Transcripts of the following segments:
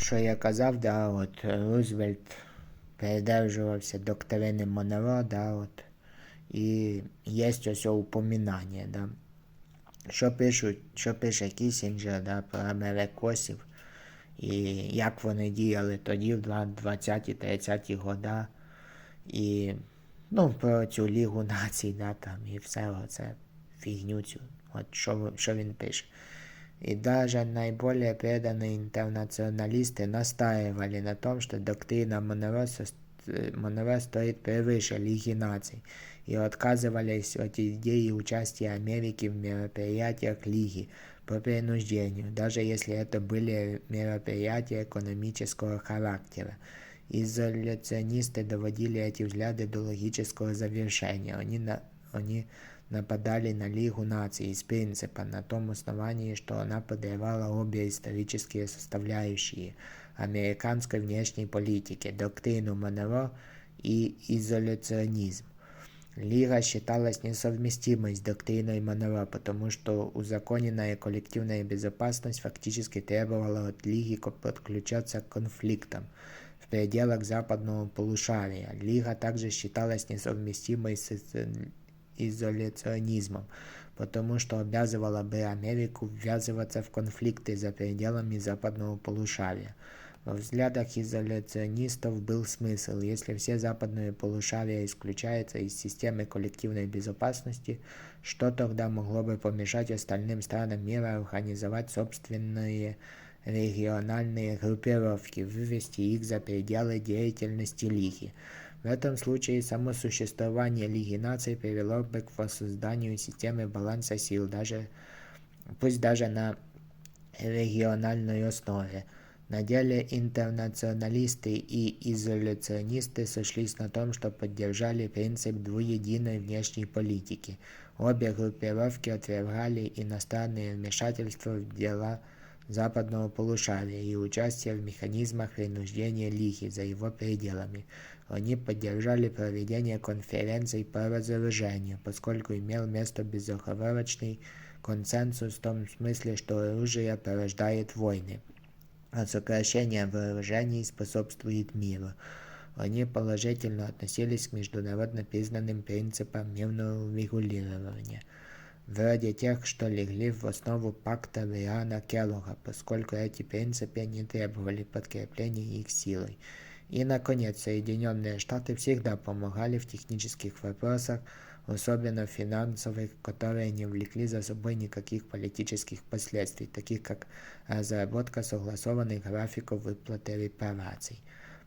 що я казав, да, от Рузвельт передержувався доктрини Монро, да, от, і є ось упоминання, да. Що пишуть, що пише Кісінджер да, про америкосів і як вони діяли тоді, в 20-30-ті года, і ну, про цю Лігу націй, да, там, і все це фігню цю. От що, що він пише. И даже наиболее преданные интернационалисты настаивали на том, что доктрина Монро, Монро стоит превыше Лиги наций, и отказывались от идеи участия Америки в мероприятиях Лиги по принуждению, даже если это были мероприятия экономического характера. Изоляционисты доводили эти взгляды до логического завершения. Они, на, они нападали на Лигу наций из принципа на том основании, что она подрывала обе исторические составляющие американской внешней политики, доктрину Монро и изоляционизм. Лига считалась несовместимой с доктриной Монро, потому что узаконенная коллективная безопасность фактически требовала от Лиги подключаться к конфликтам в пределах западного полушария. Лига также считалась несовместимой с изоляционизмом, потому что обязывала бы Америку ввязываться в конфликты за пределами западного полушария. Во взглядах изоляционистов был смысл, если все западные полушария исключаются из системы коллективной безопасности, что тогда могло бы помешать остальным странам мира организовать собственные региональные группировки, вывести их за пределы деятельности Лиги. В этом случае само существование Лиги наций привело бы к воссозданию системы баланса сил, даже, пусть даже на региональной основе. На деле интернационалисты и изоляционисты сошлись на том, что поддержали принцип двуединой внешней политики. Обе группировки отвергали иностранные вмешательства в дела западного полушария и участие в механизмах принуждения Лиги за его пределами. Они поддержали проведение конференций по разоружению, поскольку имел место безоговорочный консенсус в том смысле, что оружие порождает войны, а сокращение вооружений способствует миру. Они положительно относились к международно признанным принципам мирного регулирования, вроде тех, что легли в основу пакта Риана Келлога, поскольку эти принципы не требовали подкрепления их силой. И, наконец, Соединенные Штаты всегда помогали в технических вопросах, особенно финансовых, которые не влекли за собой никаких политических последствий, таких как разработка согласованных графиков выплаты репараций.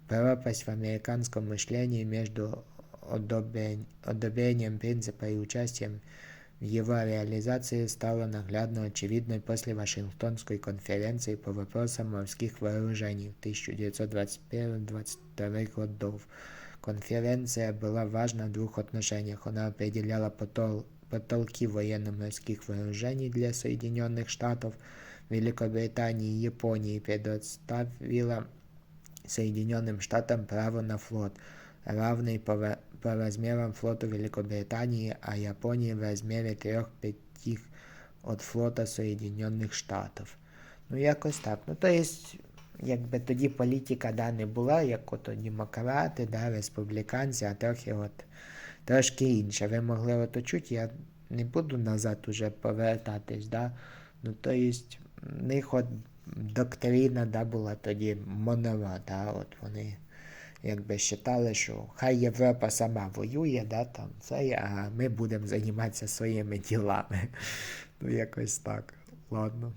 Пропасть в американском мышлении между одобрением принципа и участием его реализации стала наглядно очевидной после Вашингтонской конференции по вопросам морских вооружений в 1921-22 годов. Конференция была важна в двух отношениях. Она определяла потол потолки военно-морских вооружений для Соединенных Штатов, Великобритании и Японии предоставила Соединенным Штатам право на флот, равный по по размерам флоту Великобританії, а Японії в розмірі трьох п'ятих від флота Соєдинених Штатів. Ну, якось так. Ну, то є, якби тоді політика да, не була, як от демократи, да, республіканці, а трохи от трошки інше. Ви могли от чути, я не буду назад уже повертатись, да. Ну, то є, в них от доктрина да, була тоді монова, да, от вони якби вважали, що хай Європа сама воює, да, там, це, а ми будемо займатися своїми ділами. Ну, якось так. Ладно.